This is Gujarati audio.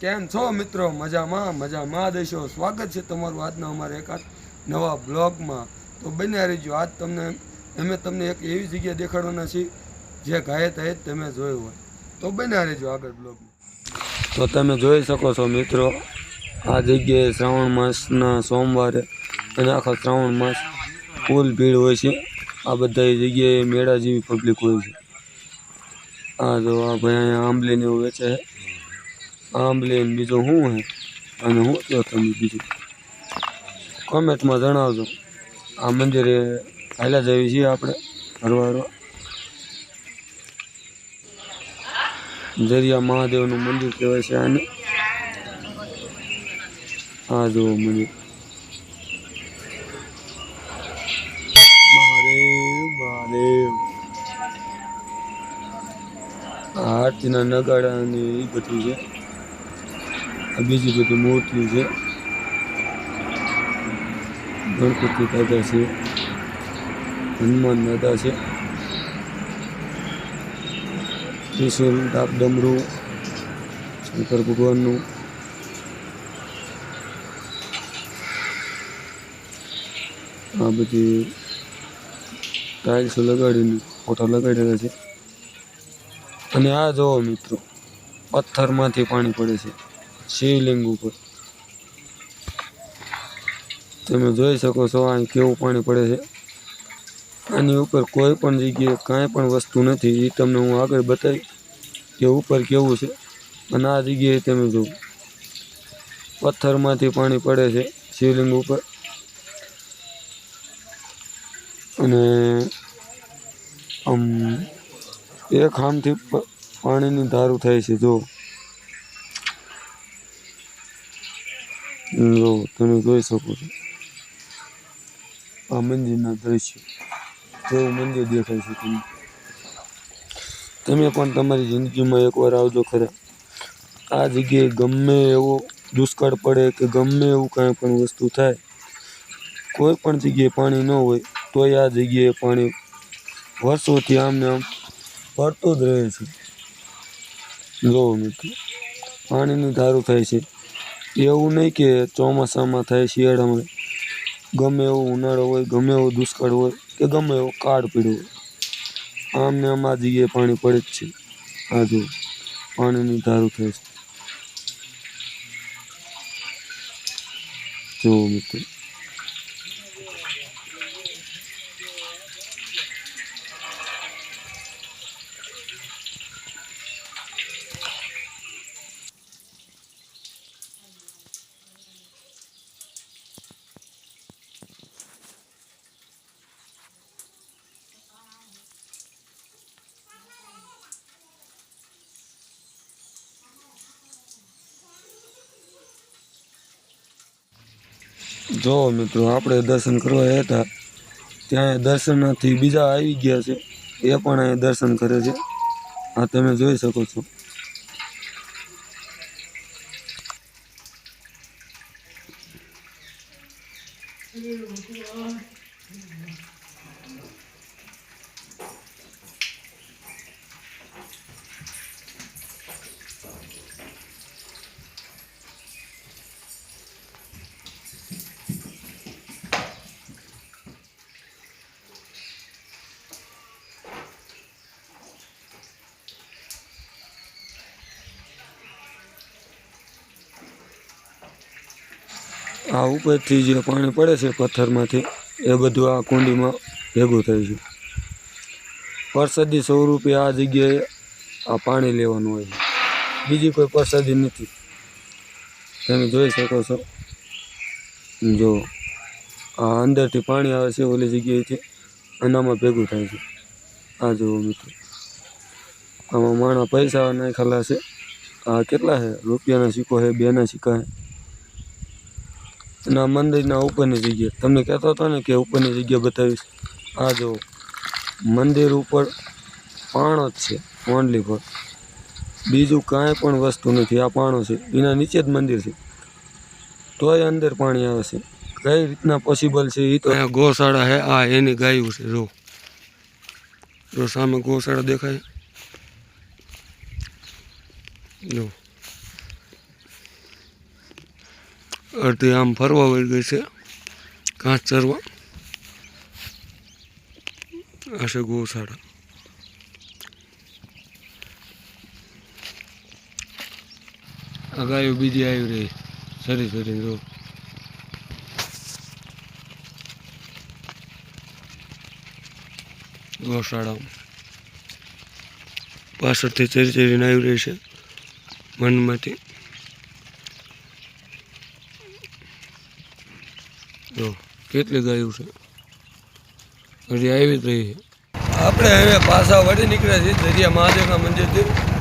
કેમ છો મિત્રો? મજામાં મજામાં. દેશો સ્વાગત છે તમારું આજના અમારા એક નવા બ્લોગમાં. તો બન્યા રહીજો. આજ તમને, અમે તમને એક એવી જગ્યા દેખાડવાના છીએ, જે ગાયે થાય તમે જોયું હોય. તો બન્યા રહીજો આગળ બ્લોગમાં. તો તમે જોઈ શકો છો મિત્રો, આ જગ્યાએ શ્રાવણ માસના સોમવારે અને આખા શ્રાવણ માસ ફૂલ ભીડ હોય છે. આ બધા જગ્યાએ મેળા જેવી પબ્લિક હોય છે. આ જો આ ભાઈ અહીંયા આંબલીને એવું વેચે છે. આંબલી ને બીજું શું છે અને શું કહો તમે બીજું કોમેન્ટમાં જણાવજો. આ મંદિરે હાલ્યા જવી છીએ આપણે હરવા હરવા જરિયા મહાદેવનું મંદિર કહેવાય છે આને. આ જુઓ મંદિર. આરતીના નગાડા અને એ બધું છે. બીજી બધી મૂર્તિ છે. ગણપતિ દાદા છે. હનુમાન દાદા છે. ત્રિશુલ ડાક ડમરું, શંકર ભગવાનનું. આ બધી ટાઇલ્સો લગાડીને, ફોટો લગાડેલા છે. અને આ જોવો મિત્રો, પથ્થરમાંથી પાણી પડે છે. શિવલિંગ ઉપર. તમે જોઈ શકો છો અહીં કેવું પાણી પડે છે. આની ઉપર કોઈ પણ જગ્યાએ કાંઈ પણ વસ્તુ નથી. એ તમને હું આગળ બતાવી કે ઉપર કેવું છે. અને આ જગ્યાએ તમે જુઓ. પથ્થરમાંથી પાણી પડે છે શિવલિંગ ઉપર. અને આમ એક આમથી પાણીની ધારું થાય છે જો જો તમે જોઈ શકો છો આ મંદિરના દ્રશ્ય જેવું મંદિર દેખાય છે તમને તમે પણ તમારી જિંદગીમાં એકવાર આવજો ખરા આ જગ્યાએ ગમે એવો દુષ્કાળ પડે કે ગમે એવું કાંઈ પણ વસ્તુ થાય કોઈ પણ જગ્યાએ પાણી ન હોય તોય આ જગ્યાએ પાણી વર્ષોથી આમને આમ પડતું જ રહે છે જો મિત્રો પાણીની ધારું થાય છે એવું નહીં કે ચોમાસામાં થાય, શિયાળામાં. ગમે એવો ઉનાળો હોય, ગમે એવો દુષ્કાળ હોય, કે ગમે એવો કાળ પીડ્યો હોય. આમને આમ આ પાણી પડે જ છે. આ પાણીની ધારું થાય છે જો મિત્રો. જો મિત્રો, આપણે દર્શન કરવા હતા. ત્યાં દર્શનથી બીજા આવી ગયા છે. એ પણ અહીંયા દર્શન કરે છે. આ તમે જોઈ શકો છો. આ ઉપરથી જે પાણી પડે છે પથ્થરમાંથી, એ બધું આ કુંડીમાં ભેગું થાય છે. પરસદી સ્વરૂપે આ જગ્યાએ આ પાણી લેવાનું હોય બીજી કોઈ પરસદી નથી. તમે જોઈ શકો છો. જો આ અંદરથી પાણી આવે છે ઓલી જગ્યાએથી, આનામાં ભેગું થાય છે. આ જુઓ મિત્રો. આમાં માણા પૈસા નાખેલા છે. આ કેટલા છે? રૂપિયાના સિક્કો છે, બેના સિક્કા છે. અને મંદિરના ઉપરની જગ્યા. તમને કહેતો હતો ને કે ઉપરની જગ્યા બતાવીશ. આ જો, મંદિર ઉપર પાણો જ છે ઓનલી પર. બીજું કાંઈ પણ વસ્તુ નથી, આ પાણો છે. એના નીચે જ મંદિર છે. તોય અંદર પાણી આવે છે. કઈ રીતના પોસિબલ છે એ તો ગૌશાળા હે, આ એની ગાયું છે, જો. જો સામે ગૌશાળા દેખાય. જો. અડધી આમ ફરવા વળી ગઈ છે. કાંચ ચરવા. આ છે ગૌશાળા. આ બીજી આવી રહી. સરી સરી જો. ગૌશાળા પાછળથી ચરી ચરીને આવી રહી છે. મનમાંથી. જો કેટલી ગાયું છે? હજી આવી જ રહી છે. આપણે હવે પાછા વળી નીકળ્યા છીએ દરિયા મહાદેવના મંદિરથી.